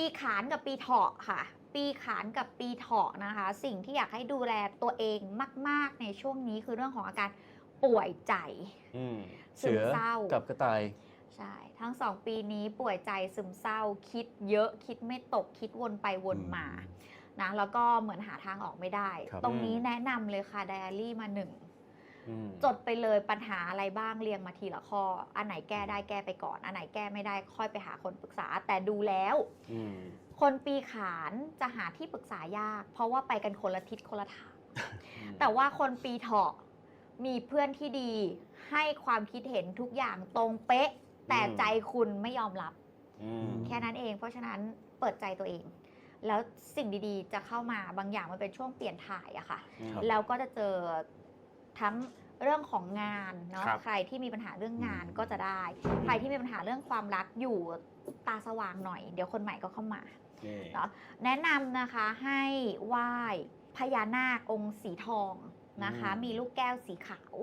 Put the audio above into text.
ปีขานกับปีเถาะค่ะ ปีขานกับปีเถาะนะคะ สิ่งที่อยากให้ดูแลตัวเองมาก ๆ ในช่วงนี้คือเรื่องของอาการป่วยใจอืมซึมเสือเศร้ากับกระต่ายใช่ทั้งสองปีนี้ป่วยใจซึมเศร้า คิดเยอะคิดไม่ตกคิดวนไปวนมานะแล้วก็เหมือนหาทางออกไม่ได้ครับตรงนี้แนะนำเลยค่ะไดอารี่มาหนึ่งอืม จดไปเลยปัญหาอะไรบ้างเรียงมาทีละข้อ อันไหนแก้ได้แก้ไปก่อน อันไหนแก้ไม่ได้ค่อยไปหาคนปรึกษา แต่ดูแล้วอืมคนปีขานจะหาที่ปรึกษายาก เพราะว่าไปกันคนละทิศคนละทางแต่ว่าคนปีเถาะมีเพื่อนที่ดี ให้ความคิดเห็นทุกอย่างตรงเป๊ะ แต่ใจคุณไม่ยอมรับอืมแค่นั้นเอง เพราะฉะนั้นเปิดใจตัวเอง แล้วสิ่งดีๆ จะเข้ามาบางอย่างมันเป็นช่วงเปลี่ยนถ่ายอะค่ะครับแล้วก็จะเจอ ทั้งเรื่องของงานเนาะครับใครที่มีปัญหาเรื่องงานก็จะได้ ใครที่มีปัญหาเรื่องความรักอยู่ตาสว่างหน่อย เดี๋ยวคนใหม่ก็เข้ามา นี่เนาะแนะนำนะคะให้ไหว้พญานาคองค์สีทองนะคะ อืม มีลูกแก้วสีขาว